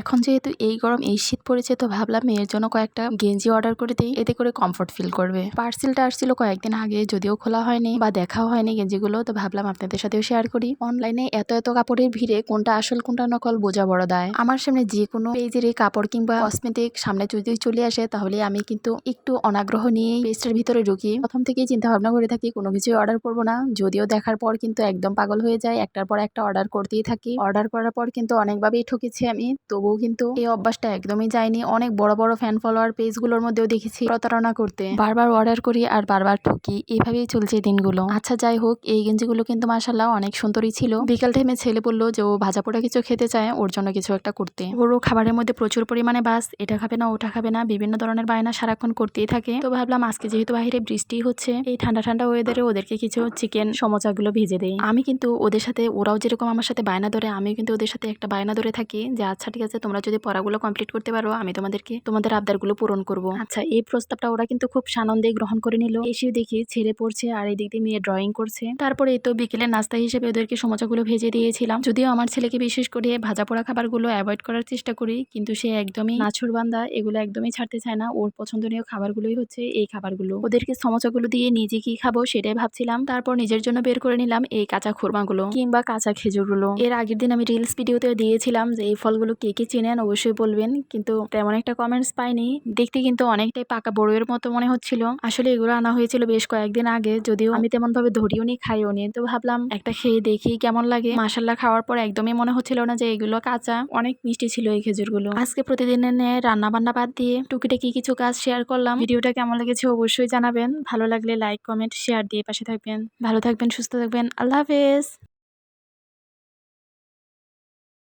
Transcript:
এখন যেহেতু এই গরম, এই শীত পড়েছে, তো ভাবলাম মেয়ের জন্য কয়েকটা গেঞ্জি অর্ডার করে দিই। এতে করে কমফোর্ট ফিল করবে। পার্সেলটা আসছিল কয়েকদিন আগে, যদিও খোলা হয়নি বা দেখাও হয়নি গেঞ্জিগুলো, তো ভাবলাম আপনাদের সাথেও শেয়ার করি। অনলাইনে এত এত কাপড়ের ভিড়ে কোনটা আসল, কোনটা নকল বোঝা বড় দায়। আমার সামনে যে কোনো পেজের এই কাপড় কিংবা কসমেটিক সামনে যদি চলে আসে, তাহলে আমি কিন্তু একটু অনাগ্রহ নিয়ে পেজটার ভিতরে ঢুকি। প্রথম থেকেই চিন্তা ভাবনা করে থাকি, কোনো কিছুই অর্ডার করব না। যদিও দেখার পর কিন্তু একদম পাগল হয়ে যায় একটার পর একটা অর্ডার করতেই থাকি। অর্ডার করার পর কিন্তু অনেকভাবেই ঠকেছি আমি। তবুও কিন্তু এই অভ্যাসটা একদমই যায়নি। অনেক বড় বড় ফ্যান ফলোয়ার পেজগুলোর মধ্যেও দেখেছি প্রতারণা করতে। বারবার অর্ডার করি আর বারবার ঠকি। এইভাবেই চলছে দিনগুলো। আচ্ছা যাই হোক, এই গেঞ্জিগুলো কিন্তু মাসাল্লাহ অনেক সুন্দরই ছিল। বিকাল টাইমে ছেলে বলল যে, ও ভাজা পোড়া কিছু খেতে চায়, ওর জন্য কিছু একটা করতে। ওরও খাবারের মধ্যে প্রচুর পরিমাণে বাস, এটা খাবে না, ওটা খাবে না, বিভিন্ন ধরনের বায়না সারাক্ষণ করতেই থাকে। তো ভাবলাম, আজকে যেহেতু বাইরে বৃষ্টি হচ্ছে, এই ঠান্ডা ঠান্ডা ওয়েদারে ওদেরকে কিছু চিকেন সমোচাগুলো ভেজে দেয় আমি কিন্তু ওদের সাথে, ওরাও যেরকম আমার সাথে বায়না ধরে, আমিও কিন্তু ওদের সাথে একটা বায়না ধরে থাকি যে আচ্ছা ঠিক আছে, তোমরা যদি পড়াগুলো কমপ্লিট করতে পারো, আমি তোমাদেরকে তোমাদের আবদারগুলো পূরণ করব। আচ্ছা এই প্রস্তাবটা ওরা কিন্তু খুব সানন্দে গ্রহণ করে নিল। এসেও দেখি ছেড়ে পড়ছে আর এই দিক দিয়ে মেয়ে ড্রয়িং করছে। তারপরে তো বিকেলের নাস্তা হিসেবে ওদেরকে সমোচাগুলো ভেজে দিয়েছিলাম। যদিও আমার ছেলেকে বিশেষ করে ভাজা পোড়া খাবারগুলো অ্যাভয়েড করার চেষ্টা করি, কিন্তু সে একদমই নাছর বান্দা, এগুলো একদমই ছাড়তে চায় না। ওর পছন্দনীয় খাবারগুলোই হচ্ছে এই খাবারগুলো। ওদেরকে সমোচাগুলো দিয়ে নিজে কি খাব সেটাই ভাবছিলাম। তারপর নিজের জন্য বের করে নিলাম এই কাঁচা খুরমাগুলো কিংবা কাঁচা খেজুরগুলো। এর আগের দিন আমি রিলস ভিডিওতে দিয়েছিলাম যে এই ফলগুলো কে কে চেনেন অবশ্যই বলবেন। কিন্তু তেমন একটা কমেন্টস পাইনি। দেখতে কিন্তু অনেকটাই পাকা বড়ের মতো মনে হচ্ছিল। আসলে এগুলো আনা হয়েছিল বেশ কয়েকদিন আগে। যদিও আমি তেমন ভাবে ধরিও নি, খাইও নি। তো ভাবলাম একটা খেয়ে দেখি কেমন লাগে। মাসাল্লাহ খাওয়ার পর একদমই মনে হচ্ছিল না যে এগুলো কাঁচা। অনেক মিষ্টি ছিল এই খেজুরগুলো। আজকে প্রতিদিনের ন্যায় রান্না বান্না বাদ দিয়ে টুকিটাকি কিছু কাজ শেয়ার করলাম। ভিডিওটা কেমন লেগেছে অবশ্যই জানাবেন। ভালো লাগলে লাইক কমেন্ট শেয়ার দিয়ে পাশে থাকবেন। ভালো থাকবেন, সুস্থ থাকবেন। আল্লাহ হাফেজ।